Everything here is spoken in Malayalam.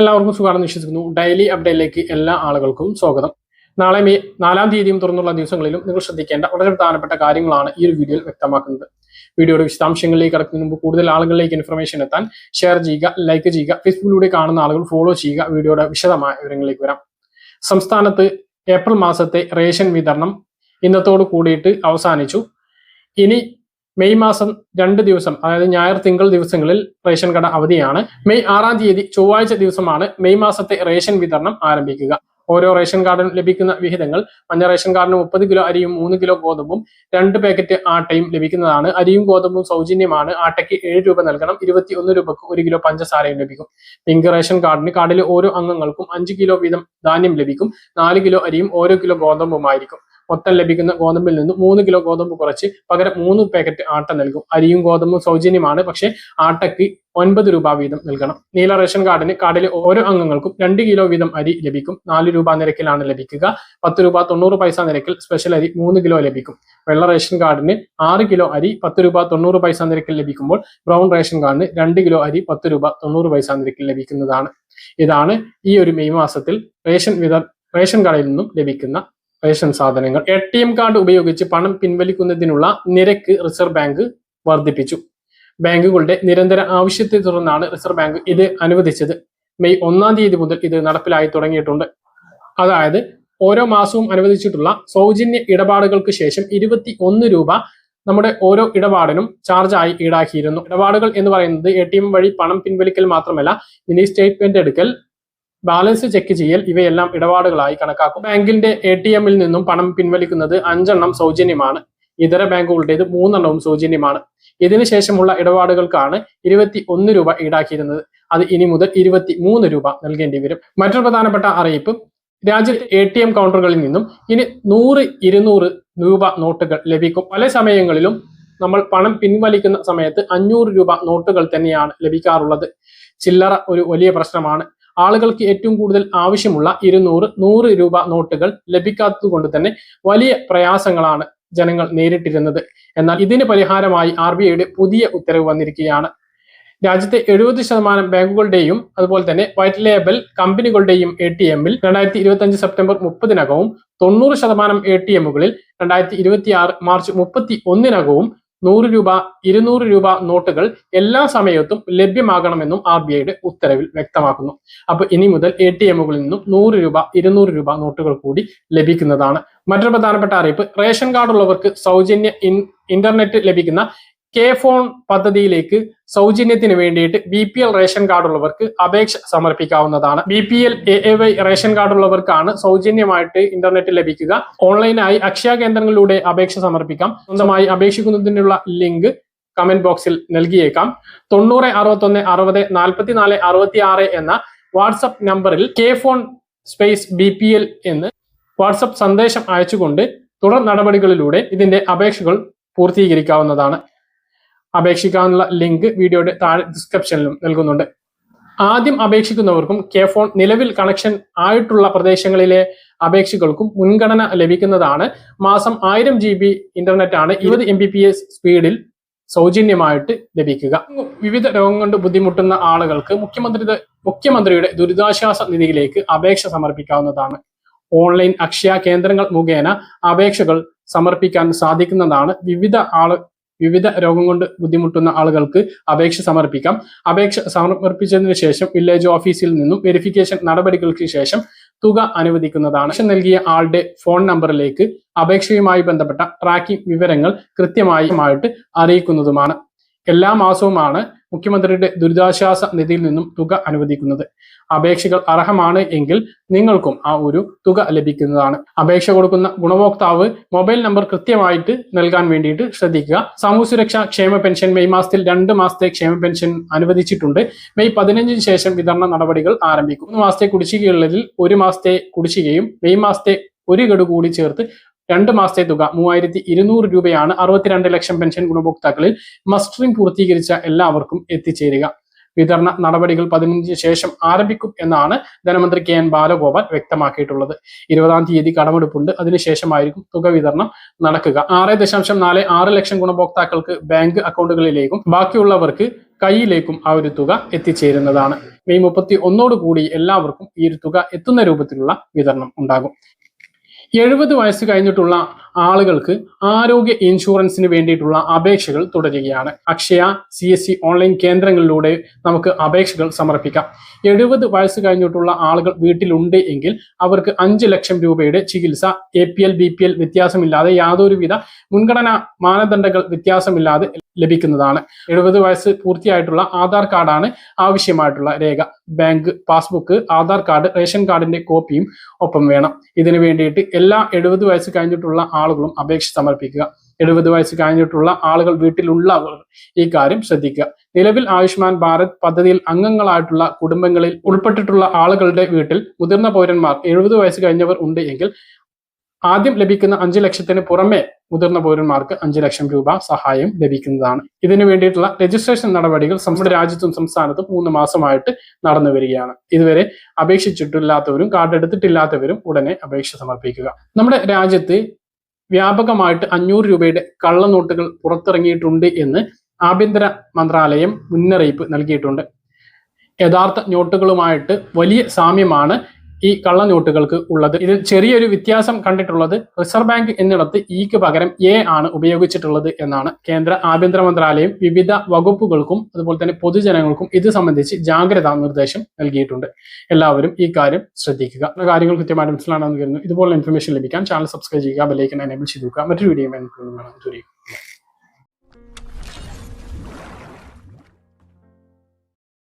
എല്ലാവർക്കും സുഖമാണെന്ന് വിശ്വസിക്കുന്നു. ഡെയിലി അപ്ഡേറ്റിലേക്ക് എല്ലാ ആളുകൾക്കും സ്വാഗതം. നാളെ മെയ് നാലാം തീയതിയും തുറന്നുള്ള ദിവസങ്ങളിലും നിങ്ങൾ ശ്രദ്ധിക്കേണ്ട വളരെ പ്രധാനപ്പെട്ട കാര്യങ്ങളാണ് ഈ ഒരു വീഡിയോയിൽ വ്യക്തമാക്കുന്നത്. വീഡിയോയുടെ വിശദാംശങ്ങളിലേക്ക് കടക്കുന്നതിന് മുമ്പ് കൂടുതൽ ആളുകളിലേക്ക് ഇൻഫർമേഷൻ എത്താൻ ഷെയർ ചെയ്യുക ലൈക്ക് ചെയ്യുക ഫേസ്ബുക്കിലൂടെ കാണുന്ന ആളുകൾ ഫോളോ ചെയ്യുക വീഡിയോയുടെ വിശദമായ വിവരങ്ങളിലേക്ക് വരാം. സംസ്ഥാനത്ത് ഏപ്രിൽ മാസത്തെ റേഷൻ വിതരണം ഇന്നത്തോട് കൂടിയിട്ട് അവസാനിച്ചു. ഇനി മെയ് മാസം രണ്ട് ദിവസം അതായത് ഞായർ തിങ്കൾ ദിവസങ്ങളിൽ റേഷൻ കട അവധിയാണ്. മെയ് ആറാം തീയതി ചൊവ്വാഴ്ച ദിവസമാണ് മെയ് മാസത്തെ റേഷൻ വിതരണം ആരംഭിക്കുക. ഓരോ റേഷൻ കാർഡിനും ലഭിക്കുന്ന വിഹിതങ്ങൾ മഞ്ഞ റേഷൻ കാർഡിന് മുപ്പത് കിലോ അരിയും മൂന്ന് കിലോ ഗോതമ്പും രണ്ട് പാക്കറ്റ് ആട്ടയും ലഭിക്കുന്നതാണ്. അരിയും ഗോതമ്പും സൗജന്യമാണ്. ആട്ടയ്ക്ക് ഏഴ് രൂപ നൽകണം. ഇരുപത്തി ഒന്ന് രൂപക്ക് ഒരു കിലോ പഞ്ചസാരയും ലഭിക്കും. പിങ്ക് റേഷൻ കാർഡിന് കാർഡിലെ ഓരോ അംഗങ്ങൾക്കും അഞ്ച് കിലോ വീതം ധാന്യം ലഭിക്കും. നാല് കിലോ അരിയും ഓരോ കിലോ ഗോതമ്പുമായിരിക്കും. മൊത്തം ലഭിക്കുന്ന ഗോതമ്പിൽ നിന്ന് മൂന്ന് കിലോ ഗോതമ്പ് കുറച്ച് പകരം മൂന്ന് പാക്കറ്റ് ആട്ട നൽകും. അരിയും ഗോതമ്പും സൗജന്യമാണ്. പക്ഷേ ആട്ടയ്ക്ക് ഒൻപത് രൂപ വീതം നൽകണം. നീല റേഷൻ കാർഡിന് കാർഡിലെ ഓരോ അംഗങ്ങൾക്കും രണ്ട് കിലോ വീതം അരി ലഭിക്കും. നാല് രൂപ നിരക്കിലാണ് ലഭിക്കുക. പത്ത് രൂപ തൊണ്ണൂറ് പൈസ നിരക്കിൽ സ്പെഷ്യൽ അരി മൂന്ന് കിലോ ലഭിക്കും. വെള്ള റേഷൻ കാർഡിന് ആറ് കിലോ അരി പത്ത് രൂപ തൊണ്ണൂറ് പൈസ നിരക്കിൽ ലഭിക്കുമ്പോൾ ബ്രൗൺ റേഷൻ കാർഡിന് രണ്ട് കിലോ അരി പത്ത് രൂപ തൊണ്ണൂറ് പൈസ നിരക്കിൽ ലഭിക്കുന്നതാണ്. ഇതാണ് ഈ ഒരു മെയ് മാസത്തിൽ റേഷൻ വിത റേഷൻ കടയിൽ നിന്നും ലഭിക്കുന്ന റേഷൻ സാധനങ്ങൾ. എ ടി എം കാർഡ് ഉപയോഗിച്ച് പണം പിൻവലിക്കുന്നതിനുള്ള നിരക്ക് റിസർവ് ബാങ്ക് വർദ്ധിപ്പിച്ചു. ബാങ്കുകളുടെ നിരന്തര ആവശ്യത്തെ തുടർന്നാണ് റിസർവ് ബാങ്ക് ഇത് അനുവദിച്ചത്. മെയ് ഒന്നാം തീയതി മുതൽ ഇത് നടപ്പിലായി തുടങ്ങിയിട്ടുണ്ട്. അതായത് ഓരോ മാസവും അനുവദിച്ചിട്ടുള്ള സൗജന്യ ഇടപാടുകൾക്ക് ശേഷം ഇരുപത്തി ഒന്ന് രൂപ നമ്മുടെ ഓരോ ഇടപാടിനും ചാർജായി ഈടാക്കിയിരുന്നു. ഇടപാടുകൾ എന്ന് പറയുന്നത് എ ടി എം വഴി പണം പിൻവലിക്കൽ മാത്രമല്ല ഇനി സ്റ്റേറ്റ്മെന്റ് എടുക്കൽ ബാലൻസ് ചെക്ക് ചെയ്യൽ ഇവയെല്ലാം ഇടപാടുകളായി കണക്കാക്കും. ബാങ്കിന്റെ എ ടി എമ്മിൽ നിന്നും പണം പിൻവലിക്കുന്നത് അഞ്ചെണ്ണം സൗജന്യമാണ്. ഇതര ബാങ്കുകളുടേത് മൂന്നെണ്ണവും സൗജന്യമാണ്. ഇതിനുശേഷമുള്ള ഇടപാടുകൾക്കാണ് ഇരുപത്തി ഒന്ന് രൂപ ഈടാക്കിയിരുന്നത്. അത് ഇനി മുതൽ ഇരുപത്തി മൂന്ന് രൂപ നൽകേണ്ടി വരും. മറ്റൊരു പ്രധാനപ്പെട്ട അറിയിപ്പ് രാജ്യത്ത് എ ടി എം കൗണ്ടറുകളിൽ നിന്നും ഇനി നൂറ് ഇരുന്നൂറ് രൂപ നോട്ടുകൾ ലഭിക്കും. പല സമയങ്ങളിലും നമ്മൾ പണം പിൻവലിക്കുന്ന സമയത്ത് അഞ്ഞൂറ് രൂപ നോട്ടുകൾ തന്നെയാണ് ലഭിക്കാറുള്ളത്. ചില്ലറ ഒരു വലിയ പ്രശ്നമാണ്. ആളുകൾക്ക് ഏറ്റവും കൂടുതൽ ആവശ്യമുള്ള ഇരുന്നൂറ് നൂറ് രൂപ നോട്ടുകൾ ലഭിക്കാത്തതുകൊണ്ട് തന്നെ വലിയ പ്രയാസങ്ങളാണ് ജനങ്ങൾ നേരിട്ടിരുന്നത്. എന്നാൽ ഇതിന് പരിഹാരമായി ആർ ബി ഐയുടെ പുതിയ ഉത്തരവ് വന്നിരിക്കുകയാണ്. രാജ്യത്തെ എഴുപത് ശതമാനം ബാങ്കുകളുടെയും അതുപോലെ തന്നെ വൈറ്റ് ലേബൽ കമ്പനികളുടെയും എ ടി എമ്മിൽ രണ്ടായിരത്തി ഇരുപത്തി സെപ്റ്റംബർ മുപ്പതിനകവും തൊണ്ണൂറ് ശതമാനം എ ടി എമ്മുകളിൽ രണ്ടായിരത്തി ഇരുപത്തി ആറ് മാർച്ച് മുപ്പത്തി ഒന്നിനകവും നൂറ് രൂപ ഇരുന്നൂറ് രൂപ നോട്ടുകൾ എല്ലാ സമയത്തും ലഭ്യമാകണമെന്നും ആർ ബി ഐയുടെ ഉത്തരവിൽ വ്യക്തമാക്കുന്നു. അപ്പൊ ഇനി മുതൽ എ ടി എമ്മുകളിൽ നിന്നും നൂറ് രൂപ ഇരുന്നൂറ് രൂപ നോട്ടുകൾ കൂടി ലഭിക്കുന്നതാണ്. മറ്റൊരു പ്രധാനപ്പെട്ട അറിയിപ്പ് റേഷൻ കാർഡ് ഉള്ളവർക്ക് സൗജന്യ ഇന്റർനെറ്റ് ലഭിക്കുന്ന കെ ഫോൺ പദ്ധതിയിലേക്ക് സൗജന്യത്തിന് വേണ്ടിയിട്ട് B P L ration card ഉള്ളവർക്ക് അപേക്ഷ സമർപ്പിക്കാവുന്നതാണ്. B P L A A Y ration card ഉള്ളവർക്കാണ് സൗജന്യമായിട്ട് ഇന്റർനെറ്റ് ലഭിക്കുക. ഓൺലൈനായി അക്ഷയ കേന്ദ്രങ്ങളിലൂടെ അപേക്ഷ സമർപ്പിക്കാം. സ്വന്തമായി അപേക്ഷിക്കുന്നതിനുള്ള ലിങ്ക് കമന്റ് ബോക്സിൽ നൽകിയേക്കാം. തൊണ്ണൂറ് അറുപത്തൊന്ന് അറുപത് നാൽപ്പത്തിനാല് അറുപത്തി ആറ് എന്ന വാട്സപ്പ് നമ്പറിൽ K phone space B P L എന്ന് വാട്സപ്പ് സന്ദേശം അയച്ചുകൊണ്ട് തുടർ നടപടികളിലൂടെ ഇതിന്റെ അപേക്ഷകൾ പൂർത്തീകരിക്കാവുന്നതാണ്. അപേക്ഷിക്കാനുള്ള ലിങ്ക് വീഡിയോയുടെ താഴെ ഡിസ്ക്രിപ്ഷനിലും നൽകുന്നുണ്ട്. ആദ്യം അപേക്ഷിക്കുന്നവർക്കും കെ ഫോൺ നിലവിൽ കണക്ഷൻ ആയിട്ടുള്ള പ്രദേശങ്ങളിലെ അപേക്ഷകൾക്കും മുൻഗണന ലഭിക്കുന്നതാണ്. മാസം ആയിരം ജി ബി ഇന്റർനെറ്റ് ആണ് ഇരുപത് എം ബി പി എസ് സ്പീഡിൽ സൗജന്യമായിട്ട് ലഭിക്കുക. വിവിധ രോഗം കൊണ്ട് ബുദ്ധിമുട്ടുന്ന ആളുകൾക്ക് മുഖ്യമന്ത്രി മുഖ്യമന്ത്രിയുടെ ദുരിതാശ്വാസ നിധിയിലേക്ക് അപേക്ഷ സമർപ്പിക്കാവുന്നതാണ്. ഓൺലൈൻ അക്ഷയ കേന്ദ്രങ്ങൾ മുഖേന അപേക്ഷകൾ സമർപ്പിക്കാൻ സാധിക്കുന്നതാണ്. വിവിധ ആൾ വിവിധ രോഗം കൊണ്ട് ബുദ്ധിമുട്ടുന്ന ആളുകൾക്ക് അപേക്ഷ സമർപ്പിക്കാം. അപേക്ഷ സമർപ്പിച്ചതിന് ശേഷം വില്ലേജ് ഓഫീസിൽ നിന്നും വെരിഫിക്കേഷൻ നടപടികൾക്ക് ശേഷം തുക അനുവദിക്കുന്നതാണ്. നൽകിയ ആളുടെ ഫോൺ നമ്പറിലേക്ക് അപേക്ഷയുമായി ബന്ധപ്പെട്ട ട്രാക്കിംഗ് വിവരങ്ങൾ കൃത്യമായിട്ട് അറിയിക്കുന്നതുമാണ്. എല്ലാ മാസവുമാണ് മുഖ്യമന്ത്രിയുടെ ദുരിതാശ്വാസ നിധിയിൽ നിന്നും തുക അനുവദിക്കുന്നത് അപേക്ഷകൾ അർഹമാണ് എങ്കിൽ നിങ്ങൾക്കും ആ ഒരു തുക ലഭിക്കുന്നതാണ്. അപേക്ഷ കൊടുക്കുന്ന ഗുണഭോക്താവ് മൊബൈൽ നമ്പർ കൃത്യമായിട്ട് നൽകാൻ വേണ്ടിയിട്ട് ശ്രദ്ധിക്കുക. സാമൂഹ്യ സുരക്ഷാ ക്ഷേമ പെൻഷൻ മെയ് മാസത്തിൽ രണ്ട് മാസത്തെ ക്ഷേമ പെൻഷൻ അനുവദിച്ചിട്ടുണ്ട്. മെയ് പതിനഞ്ചിന് ശേഷം വിതരണ നടപടികൾ ആരംഭിക്കും. മൂന്ന് മാസത്തെ കുടിശ്ശികയുള്ളതിൽ ഒരു മാസത്തെ കുടിശ്ശികയും മെയ് മാസത്തെ ഒരു ഗഡു കൂടി ചേർത്ത് രണ്ട് മാസത്തെ തുക മൂവായിരത്തി ഇരുന്നൂറ് രൂപയാണ് അറുപത്തിരണ്ട് ലക്ഷം പെൻഷൻ ഗുണഭോക്താക്കളിൽ മസ്റ്ററിംഗ് പൂർത്തീകരിച്ച എല്ലാവർക്കും എത്തിച്ചേരുക. വിതരണ നടപടികൾ പതിനഞ്ചിന് ശേഷം ആരംഭിക്കും എന്നാണ് ധനമന്ത്രി കെ എൻ ബാലഗോപാൽ വ്യക്തമാക്കിയിട്ടുള്ളത്. ഇരുപതാം തീയതി കടമെടുപ്പുണ്ട്. അതിനുശേഷമായിരിക്കും തുക വിതരണം നടക്കുക. ആറ് ദശാംശം നാല് ആറ് ലക്ഷം ഗുണഭോക്താക്കൾക്ക് ബാങ്ക് അക്കൗണ്ടുകളിലേക്കും ബാക്കിയുള്ളവർക്ക് കയ്യിലേക്കും ആ ഒരു തുക എത്തിച്ചേരുന്നതാണ്. മെയ് മുപ്പത്തി ഒന്നോട് കൂടി എല്ലാവർക്കും ഈ ഒരു തുക എത്തുന്ന രൂപത്തിലുള്ള വിതരണം ഉണ്ടാകും. എഴുപത് വയസ്സ് കഴിഞ്ഞിട്ടുള്ള ആളുകൾക്ക് ആരോഗ്യ ഇൻഷുറൻസിന് വേണ്ടിയിട്ടുള്ള അപേക്ഷകൾ തുടരുകയാണ്. Akshaya C S C online കേന്ദ്രങ്ങളിലൂടെ നമുക്ക് അപേക്ഷകൾ സമർപ്പിക്കാം. എഴുപത് വയസ്സ് കഴിഞ്ഞിട്ടുള്ള ആളുകൾ വീട്ടിലുണ്ട് എങ്കിൽ അവർക്ക് അഞ്ച് ലക്ഷം രൂപയുടെ ചികിത്സ A P L B P L വ്യത്യാസമില്ലാതെ യാതൊരുവിധ മുൻഗണനാ മാനദണ്ഡങ്ങൾ വ്യത്യാസമില്ലാതെ ലഭിക്കുന്നതാണ്. എഴുപത് വയസ്സ് പൂർത്തിയായിട്ടുള്ള ആധാർ കാർഡാണ് ആവശ്യമായിട്ടുള്ള രേഖ. Bank passbook Aadhaar card ration കാർഡിന്റെ കോപ്പിയും ഒപ്പം വേണം. ഇതിനു വേണ്ടിയിട്ട് എല്ലാ എഴുപത് വയസ്സ് കഴിഞ്ഞിട്ടുള്ള ആളുകളും അപേക്ഷ സമർപ്പിക്കുക. എഴുപത് വയസ്സ് കഴിഞ്ഞിട്ടുള്ള ആളുകൾ വീട്ടിലുള്ള ഈ കാര്യം ശ്രദ്ധിക്കുക. നിലവിൽ ആയുഷ്മാൻ ഭാരത് പദ്ധതിയിൽ അംഗങ്ങളായിട്ടുള്ള കുടുംബങ്ങളിൽ ഉൾപ്പെട്ടിട്ടുള്ള ആളുകളുടെ വീട്ടിൽ മുതിർന്ന പൗരന്മാർ എഴുപത് വയസ്സ് കഴിഞ്ഞവർ ഉണ്ട് എങ്കിൽ ആദ്യം ലഭിക്കുന്ന അഞ്ചു ലക്ഷത്തിന് പുറമെ മുതിർന്ന പൗരന്മാർക്ക് അഞ്ചു ലക്ഷം രൂപ സഹായം ലഭിക്കുന്നതാണ്. ഇതിനു വേണ്ടിയിട്ടുള്ള രജിസ്ട്രേഷൻ നടപടികൾ നമ്മുടെ രാജ്യത്തും സംസ്ഥാനത്തും മൂന്ന് മാസമായിട്ട് നടന്നു വരികയാണ്. ഇതുവരെ അപേക്ഷിച്ചിട്ടില്ലാത്തവരും കാർഡ് എടുത്തിട്ടില്ലാത്തവരും ഉടനെ അപേക്ഷ സമർപ്പിക്കുക. നമ്മുടെ രാജ്യത്ത് വ്യാപകമായിട്ട് അഞ്ഞൂറ് രൂപയുടെ കള്ളനോട്ടുകൾ പുറത്തിറങ്ങിയിട്ടുണ്ട് എന്ന് ആഭ്യന്തര മന്ത്രാലയം മുന്നറിയിപ്പ് നൽകിയിട്ടുണ്ട്. യഥാർത്ഥ നോട്ടുകളുമായിട്ട് വലിയ സാമ്യമാണ് ഈ കള്ളനോട്ടുകൾക്ക് ഉള്ളത്. ഇതിൽ ചെറിയൊരു വ്യത്യാസം കണ്ടിട്ടുള്ളത് റിസർവ് ബാങ്ക് എന്നിടത്ത് ഇക്ക് പകരം എ ആണ് ഉപയോഗിച്ചിട്ടുള്ളത് എന്നാണ് കേന്ദ്ര ആഭ്യന്തര മന്ത്രാലയം വിവിധ വകുപ്പുകൾക്കും അതുപോലെ തന്നെ പൊതുജനങ്ങൾക്കും ഇത് സംബന്ധിച്ച് ജാഗ്രതാ നിർദ്ദേശം നൽകിയിട്ടുണ്ട്. എല്ലാവരും ഈ കാര്യം ശ്രദ്ധിക്കുക. കാര്യങ്ങൾ കൃത്യമായിട്ട് മനസ്സിലാണെന്ന് കരുതുന്നു. ഇതുപോലെ ഇൻഫർമേഷൻ ലഭിക്കാൻ ചാനൽ സബ്സ്ക്രൈബ് ചെയ്യുക ബെല്ലൈക്കൻ എനേബിൾ ചെയ്തു മറ്റൊരു വീഡിയോ നമുക്ക് കാണാം.